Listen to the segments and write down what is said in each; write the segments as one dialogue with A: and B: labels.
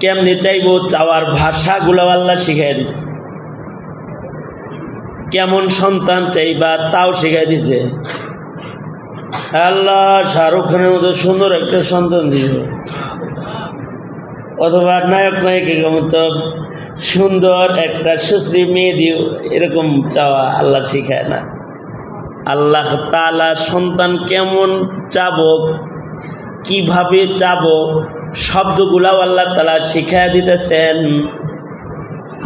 A: কেমনে চাইব চাওয়ার ভাষা ভাষাগুলো আল্লাহ শিখাই দিছে। কেমন সন্তান চাইবা তাও শিখাই দিছে। আল্লাহ শাহরুখ খানের মতো সুন্দর একটা সন্তান দিল অথবা নায়ক নায়িকের মতো সুন্দর একটা সুশ্রী মেয়ে দিও এরকম চাওয়া আল্লাহ শিখায় না। আল্লাহ তালা সন্তান কেমন চাবো, কীভাবে চাবো শব্দগুলাও আল্লাহ তালা শিখায় দিতেছেন।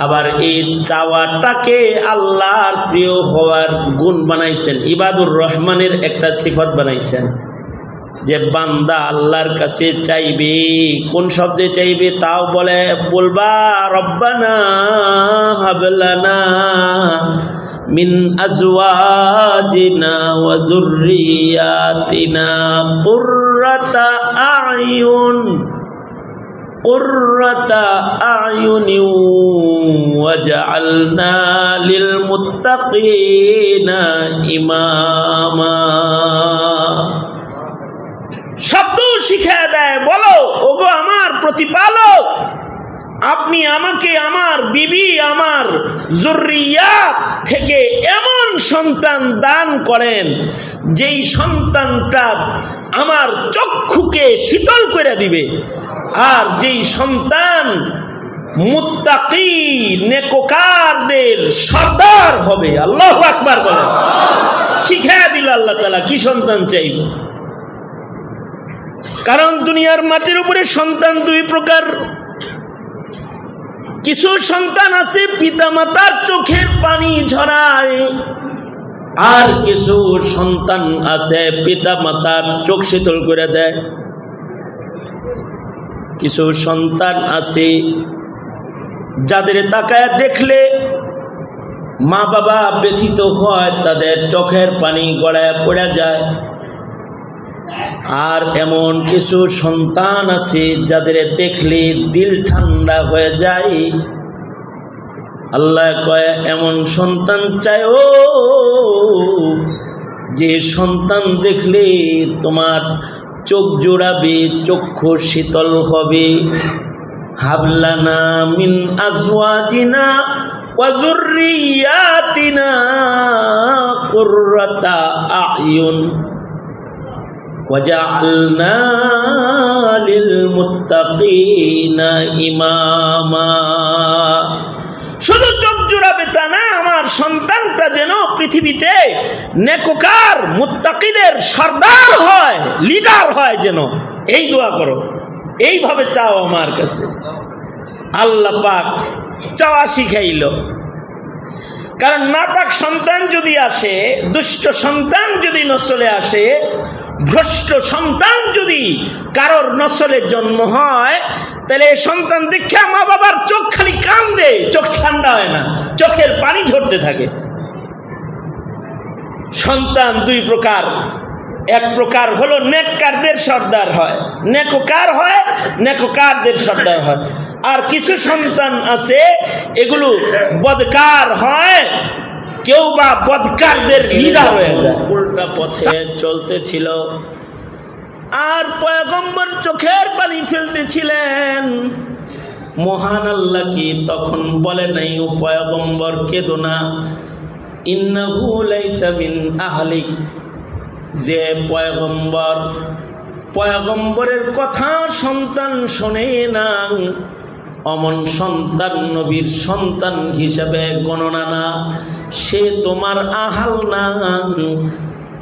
A: আবার এই চাওয়াটাকে আল্লাহর প্রিয় হওয়ার গুণ বানাইছেন। ইবাদুর রহমানের একটা সিফত বানাইছেন। যে বান্দা আল্লাহর কাছে চাইবে, কোন শব্দে চাইবে তাও বলে, বলবা, রব্বানা হাবলানা মিন আজওয়াজিনা ওয়া যুররিয়াতিনা কুররাতা আয়ুন قرة أعين وجعلنا للمتقين إماما শব্দ শিখা দেয় বলো ওগো আমার প্রতিপালক আপনি আমাকে আমার বিবি, আমার জরুরিয়াত থেকে এমন সন্তান দান করেন, যেই সন্তানটা আমার চক্ষুকে শীতল করে দিবে, আর যেই সন্তান মুত্তাকি নেকোকারদের সর্দার হবে। আল্লাহ আকবার বলেন। শিখা দিল আল্লাহ তালা কি সন্তান চাইব? কারণ দুনিয়ার মাটির উপরে সন্তান দুই প্রকার। কিছু সন্তান আছে, পিতামাতার চোখের পানি ঝরায়। আর কিছু সন্তান আছে, পিতামাতার চোখ শীতল করে দেয়। কিছু সন্তান আছে, যাদের তাকায় দেখলে মা বাবা ব্যথিত হয়, তাদের চোখের পানি গড়ায় পড়ে যায়। আর এমন কিছু সন্তান আছে যাদের দেখলে দিল ঠান্ডা হয়ে যায়। আল্লাহ কয়, এমন সন্তান চায় ও যে সন্তান দেখলে তোমার চোখ জোড়াবে, চক্ষু শীতল হবে। হাবলানা মিন আজওয়াজিনা ওয়া যুররিয়াতিনা কুররাতা আয়ুন وجعلنا للمتقين ইমামা শুধু চোখ জোড়াবে তা না আমার সন্তানটা যেন পৃথিবীতে নেকোকার মুত্তাকিদের সর্দার হয় লিডার হয় যেন এই দোয়া করো এইভাবে চাও আমার কাছে আল্লাহ পাক চাওয়া শিখাইল কারণ নাপাক সন্তান যদি আসে দুষ্ট সন্তান যদি নসলে আসে ভ্রষ্ট সন্তান যদি কারোর নসলে জন্ম হয়, তাহলে এই সন্তান দেখে মা বাবার চোখ খালি কান্দে, চোখ ঠান্ডা হয় না, চোখের পানি ঝরতে থাকে। সন্তান দুই প্রকার। এক প্রকার হলো নেককারদের সর্দার হয়, নেককার হয়, নেককারদের সর্দার হয়। আর কিছু সন্তান আছে, এগুলো বদকার হয়, কেউ বা বদকারদের লিডার হয়ে যায়। উল্টা পথে চলতেছিল। আর পয়গম্বর চোখের পানি ফেলতেছিলেন। মহান আল্লাহ কি তখন বলে নাই, ও পয়গম্বর, কেদো না। আহলিক যে পয়গম্বর, পয়গম্বরের কথা সন্তান শোনে না অমন সন্তান, নবীর সন্তান হিসাবে গণনা না। সে তোমার আহাল না।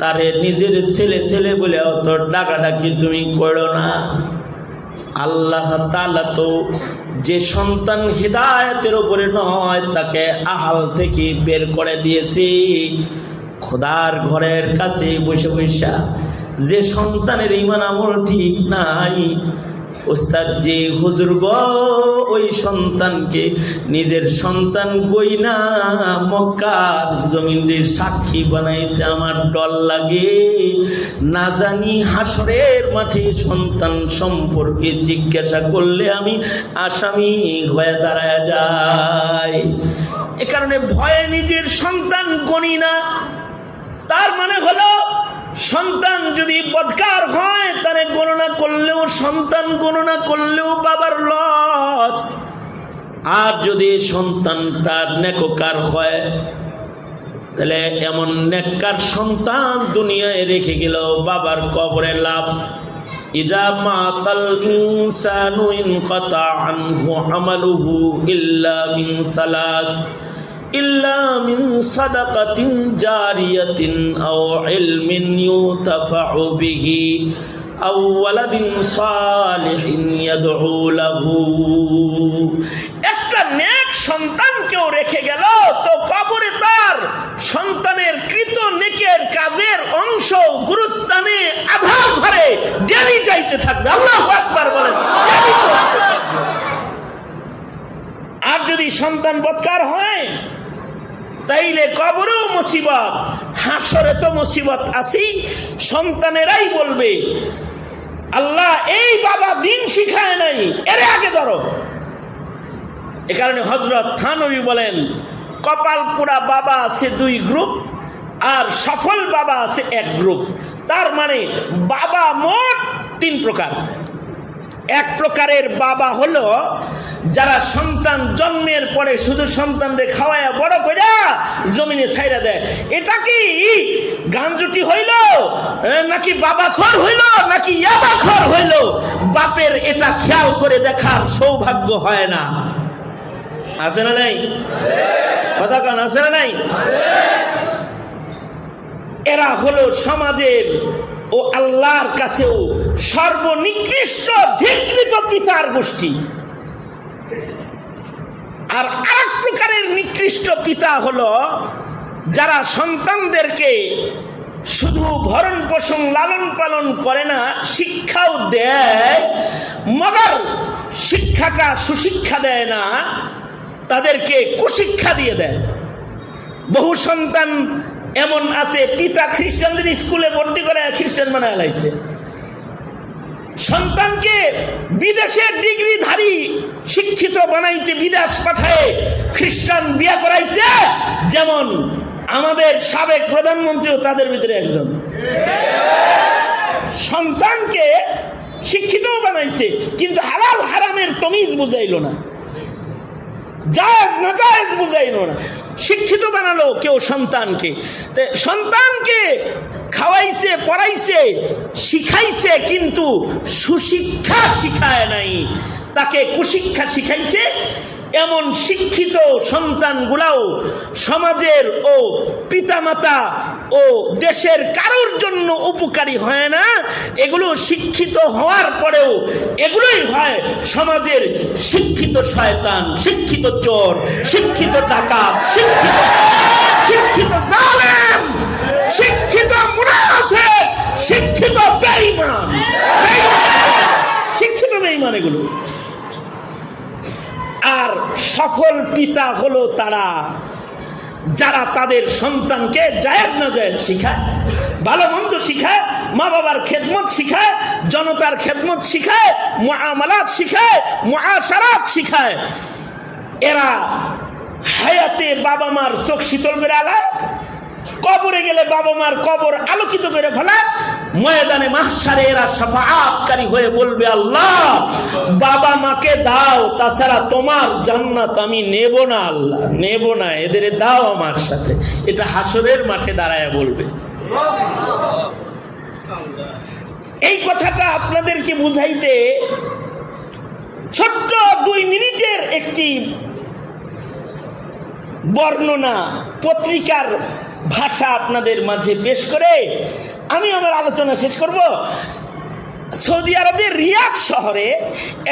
A: তারে নিজের ছেলে ছেলে বলে অত ডাকাডাকি তুমি করো না। আল্লাহ তালা তো যে সন্তান হৃদায়তের উপরে নয়, তাকে আহাল থেকে বের করে দিয়েছি। খোদার ঘরের কাছে বসে বৈশা যে সন্তানের ইমান আমল ঠিক নাই ওস্তাদ যে হুজুর গ ওই সন্তানকে নিজের সন্তান কই না, মক্কার জমিনের সাক্ষী বানাইতে আমার ডর লাগে। না জানি হাসরের মাঠে সন্তান সম্পর্কে জিজ্ঞাসা করলে আমি আসামি হয়ে দাঁড়ায় যাই। এ কারণে ভয়ে নিজের সন্তান গণি না। তার মানে হলো সন্তান যদি বদকার হয়, তারে গণনা করলেও সন্তান, গণনা করলেও বাবার লস আর যদি সন্তানটা নেককার হয়, তাহলে এমন নেককার সন্তান দুনিয়ায় রেখে গেল বাবার কবরে লাভ। ইদা মাতাল ইনসানু ইনকাতা আনহু আমালুহু ইল্লা মিন সালাস। ইল্লা মিন সাদাকাতিন জারিয়াতিন আও ইলমিন ইউতাফাউ বিহি আও একটা নেক সন্তান কেউ রেখে গেল, তো কবরে তার সন্তানের কৃত কাজের অংশ গুরুস্থানে আধার ঘরে ডেলি যাইতে থাকবে আল্লাহ একবার বলেন। আর যদি সন্তান বৎকার হয় তাইলে কবরেও মুসিবত, হাসরে তো মুসিবত আসি সন্তানেরাই বলবে, আল্লাহ এই বাবা দিন শিখায় নাই, এর আগে ধরো। এ কারণে হজরত থানবী বলেন, কপাল পোড়া বাবা আছে দুই গ্রুপ, আর সফল বাবা আছে এক গ্রুপ। তার মানে বাবা মোট তিন প্রকার। এক প্রকারের বাবা হলো যারা সন্তান জন্মের পরে শুধু সন্তানদের খাওয়ায় বড় করে জমিনে ছাইরা দেয়, এটা কি গাঞ্জুটি হইল? নাকি বাবা খর হইল? নাকি ইয়াবা খর হইল? বাপের এটা খেয়াল করে দেখার সৌভাগ্য হয় না। আছে না নাই? কথা কান, আছে না নাই? এরা হলো সমাজের ও আল্লাহর কাছেও সর্বনিকৃষ্ট, ধিকৃত পিতার গোষ্ঠী। আর আরেক প্রকারের নিকৃষ্ট পিতা হলো যারা সন্তানদেরকে শুধু ভরণ পোষণ, লালন পালন করে না, শিক্ষাও দেয়, মগার শিক্ষাটা সুশিক্ষা দেয় না, তাদেরকে কুশিক্ষা দিয়ে দেয়। বহু সন্তান এমন আছে, পিতা খ্রিস্টানদের স্কুলে ভর্তি করে খ্রিস্টান বানায় লাইছে। সন্তানকে বিদেশের ডিগ্রিধারী শিক্ষিত বানাইতে বিদেশ পাঠায় খ্রিস্টান বিয়া করাইছে, যেমন আমাদের সাবেক প্রধানমন্ত্রীও তাদের ভিতরে একজন। সন্তানকে শিক্ষিতও বানাইছে, কিন্তু হালাল হারামের তমিজ বুঝাইল না। না বুঝাইলো না। শিক্ষিত বানালো কেউ সন্তানকে। সন্তানকে খাওয়াইছে, পড়াইছে, শিখাইছে, কিন্তু সুশিক্ষা শিখায় নাই। তাকে কুশিক্ষা শিখাইছে, এমন শিক্ষিত সন্তানগুলাও সমাজের ও পিতামাতা ও দেশের কারোর জন্য উপকারী হয় না। এগুলো শিক্ষিত হওয়ার পরেও এগুলোই হয় সমাজের শিক্ষিত শয়তান, শিক্ষিত চোর, শিক্ষিত ডাকাত, শিক্ষিত শিক্ষিত জালেম। বেঈমান এগুলো আর সফল পিতা হলো তারা, যারা তাদের সন্তানকে জায়েজ না জায়েজ শিখায়, ভালো মন্দ শিখায় মা বাবার খেদমত শিখায়, জনতার খেদমত শিখায়, মুআমালাত শিখায়, মুআশারাত শিখায়। এরা হায়াতে বাবা মার চোখ শীতল করে আলায়, কবরে গেলে বাবা মার কবর আলোকিত করে ফেলায় ময়দানে মাহসারে এরা সাফাআতকারী হয়ে বলবে, আল্লাহ, বাবা মাকে দাও, তাছাড়া তোমার জান্নাত আমি নেব না, আল্লাহ, নেব না, এদের দাও আমার সাথে। এটা হাসরের মাঠে দাঁড়ায় বলবে। এই কথাটা আপনাদেরকে বুঝাইতে ছোট্ট দুই মিনিটের একটি বর্ণনা, পত্রিকার ভাষা আপনাদের মাঝে পেশ করে আমি আমার আলোচনা শেষ করব। সৌদি আরবের রিয়াদ শহরে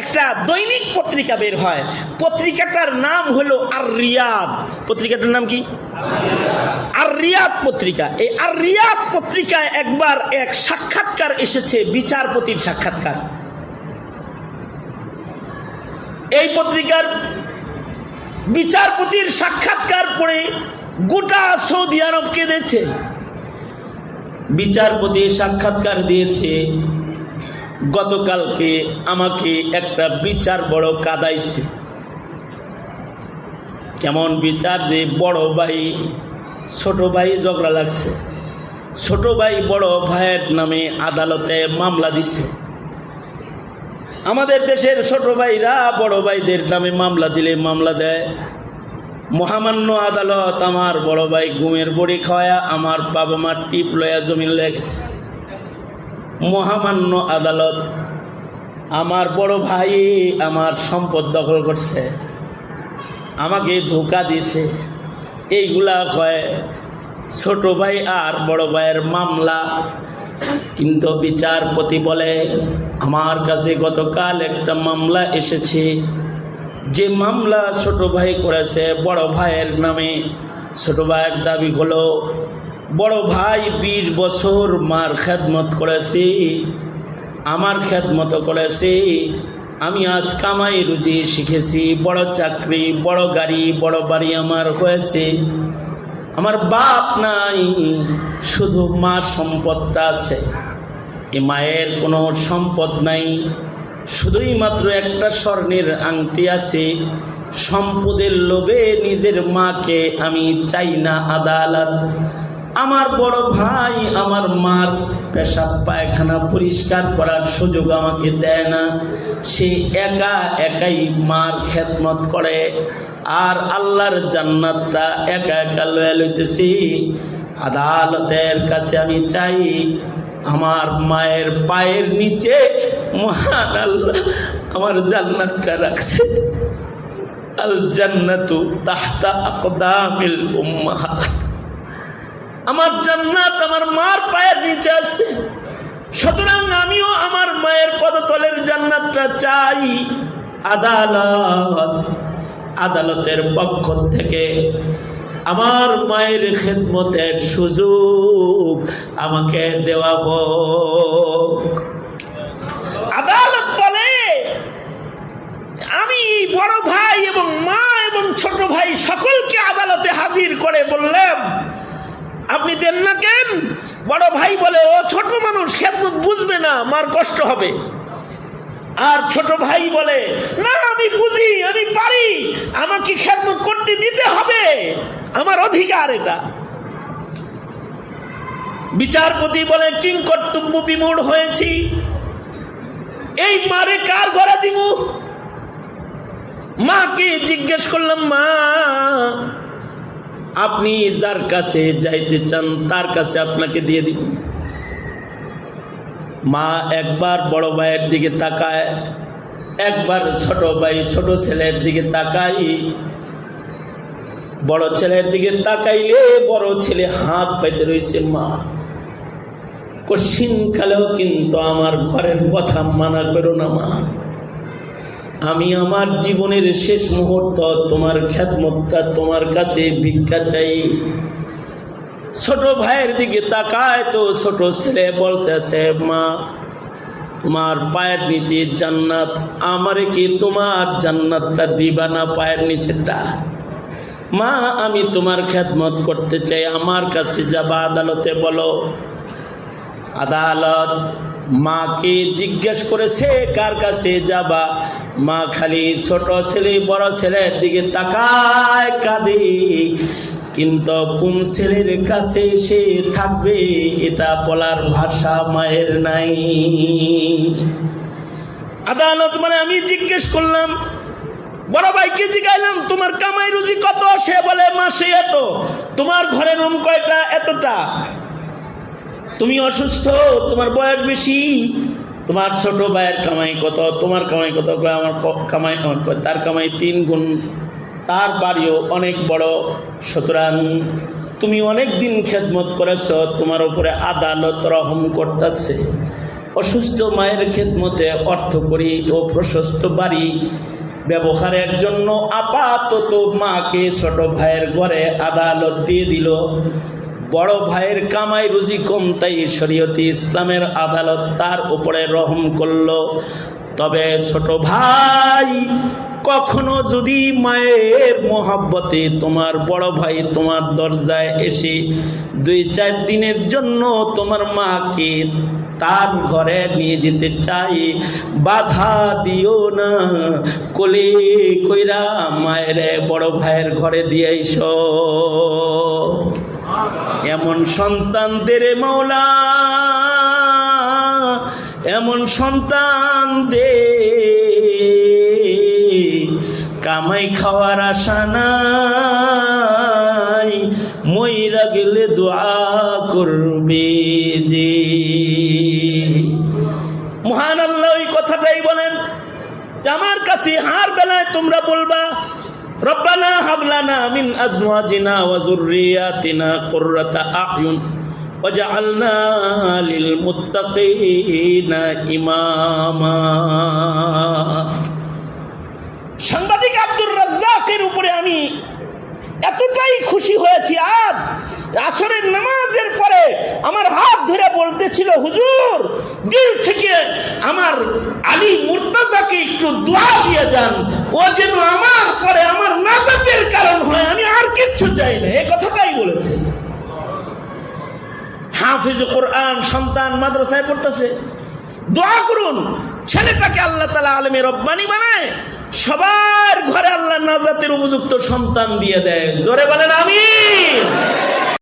A: একটা দৈনিক পত্রিকা বের হয়। পত্রিকাটার নাম হলো আর রিয়াদ পত্রিকাটার নাম কি? আর রিয়াদ পত্রিকা। এই আর রিয়াদ পত্রিকায় একবার এক সাক্ষাৎকার এসেছে, বিচারপতির সাক্ষাৎকার। এই পত্রিকার বিচারপতির সাক্ষাৎকার পড়ে গোটা সৌদি আরব কেঁদেছে। বিচারপতি সাক্ষাৎকার দিয়েছে, গতকালকে আমাকে একটা বিচার বড় কাদাইছে। কেমন বিচার যে বড় ভাই, ছোট ভাই ঝগড়া লাগছে। ছোট ভাই বড় ভাইয়ের নামে আদালতে মামলা দিছে। আমাদের দেশের ছোট ভাইরা বড় ভাইদের নামে মামলা দিলে মামলা দেয়। মহামান্য আদালত আমার বড় ভাই ঘুমের বড়ি খাওয়া আমার বাবা মার টিপ লয়া জমিন লেগেছে মহামান্য আদালত আমার বড় ভাই আমার সম্পদ দখল করছে। আমাকে ধোকা দিছে এইগুলা হয় ছোট ভাই আর বড় ভাইয়ের মামলা। কিন্তু বিচারপতি বলে, আমার কাছে গতকাল একটা মামলা এসেছে। যে মামলা ছোট ভাই করেছে, বড় ভাইয়ের নামে ছোট ভাইয়ের দাবি হলো, বড় ভাই বিশ বছর মার খেদমত করেছে, আমার খেদমত করেছে, আমি আজ কামাই রুজি শিখেছি, বড় চাকরি, বড় গাড়ি, বড় বাড়ি আমার হয়েছে। আমার বাপ নাই, শুধু মার সম্পদটা আছে। এ মায়ের কোনো সম্পদ নাই। শুধুই মাত্র একটা স্বর্ণের আংটি আছে। সম্পদের লোভে নিজের মাকে আমি চাই না আদালত। আমার বড় ভাই আমার মার পেশাব পায়খানা পরিষ্কার করার সুযোগ আমাকে দেয় না। সে একা একাই মার খেদমত করে। আর আল্লাহর জান্নাতটা একা একা লয়ে লইতেছি। আদালতের কাছে আমি চাই আমার মায়ের পায়ের নিচে, মহান আল্লাহ আমার জান্নাতটা রাখছে। আল জান্নাতু তাহতা আকদামিল উম্মাহাত আমার জান্নাত আমার মার পায়ের নিচে আছে। সুতরাং আমিও আমার মায়ের পদতলের জান্নাতটা চাই। আদালত, আদালতের পক্ষ থেকে আমার মায়ের খেদমতের সুযোগ আমাকে দেওয়া আদালত বলে, আমি বড় ভাই এবং মা এবং ছোট ভাই সকলকে আদালতে হাজির করে বললাম, আপনি দেন না কেন? বড় ভাই বলে, ও ছোট মানুষ, খেদমত বুঝবে না, মার কষ্ট হবে। আর ছোট ভাই বলে, না, আমি বুঝি, আমি পারি, আমাকে খেদমত করতে দিতে হবে। আমার অধিকার এটা। বিচারপতি বলে কিং কর্তব্য বিমূঢ় হয়েছি। এই মারে কার ঘরে দিব মাকে জিজ্ঞেস করলাম, মা, আপনি যার কাছে যাইতে চান, তার কাছে আপনাকে দিয়ে দিব। মা একবার বড় ভাইয়ের দিকে তাকায়, একবার ছোট ভাই ছোট ছেলের দিকে তাকাই বড় ছেলের দিকে তাকাইলে বড় ছেলে হাত পাইতে রয়েছে মা। কশিন কালেও কিন্তু আমার ঘরের কথা মানা করো না মা। আমি আমার জীবনের শেষ মুহূর্ত তোমার খ্যাতমতটা তোমার কাছে ভিক্ষা চাই। ছোট ভাইয়ের দিকে তাকায় তো ছোট ছেলে বলতেছে, মা, তোমার পায়ের নিচে জান্নাত, আমারে কি তোমার জান্নাতটা দিবা না পায়ের নিচেটা মা, আমি তোমার খ্যাতমত করতে চাই। আমার কাছে যাবা আদালতে বলো। আদালত মাকে জিজ্ঞেস করেছে, কার কাছে যাবা? মা খালি ছোট ছেলে, বড় ছেলের দিকে তাকায়, কাঁদে। কিন্তু কোন ছেলের কাছে সে থাকবে, এটা বলার ভাষা মায়ের নাই। আদালত মানে আমি জিজ্ঞেস করলাম বড় ভাইকে জিগাইলাম, তোমার কামাই রুজি কত? সে বলে, মাসে এত। তোমার ঘরের রুম কয়টা? এতটা। তুমি অসুস্থ? তোমার বয়স বেশি। তোমার ছোট ভাইয়ের কামাই কত? তোমার কামাই কত? আমার কামাই তার কামাই তিন গুণ। তার বাড়িও অনেক বড়। সুতরাং তুমি অনেক দিন খেদমত করেছ, তোমার উপরে আদালত রহম করতেছে। অসুস্থ মায়ের খেদমতে অর্থ করি ও প্রশস্ত বাড়ি। ব্যবহারের জন্য আপাতত মাকে ছোট ভাইয়ের ঘরে আদালত দিয়ে দিল। বড় ভাইয়ের কামাই রুজি কম, তাই শরীয়তি ইসলামের আদালত তার উপরে রহম করল। তবে ছোট ভাই, কখনো যদি মায়ের মোহাব্বতে তোমার বড় ভাই তোমার দরজায় এসে দুই চার দিনের জন্য তোমার মাকে তার ঘরে নিয়ে যেতে চাই। বাধা দিও না। কোলে কইরা মায়ের, বড় ভাইয়ের ঘরে দিয়ে এমন সন্তানদের মৌলা এমন সন্তান দে কামাই খাওয়ার আশা নাই। মইরা গেলে দোয়া করবে। আমার কাছে হার বেলায় তোমরা বলবা সাংবাদিক আব্দুর রাজ্জাকের উপরে আমি এতটাই খুশি হয়েছি আজ, আসরের নামাজের পরে আমার হাত ধরে বলতেছিল, হুজুর দিল থেকে আমার আলী মুর্তাজাকে একটু দোয়া দিয়ে যান। ও যেন আমার পরে আমার নাজাতের কারণ হয়, আমি আর কিচ্ছু চাই না। এই কথাটাই বলেছে। হাফিজ কোরআন সন্তান মাদ্রাসায় পড়তেছে। দোয়া করুন, ছেলেটাকে আল্লাহ তালা আলমী রব্বানি বানায়, সবার ঘরে আল্লাহ নাজাতের উপযুক্ত সন্তান দিয়ে দেয়। জোরে বলেন আমি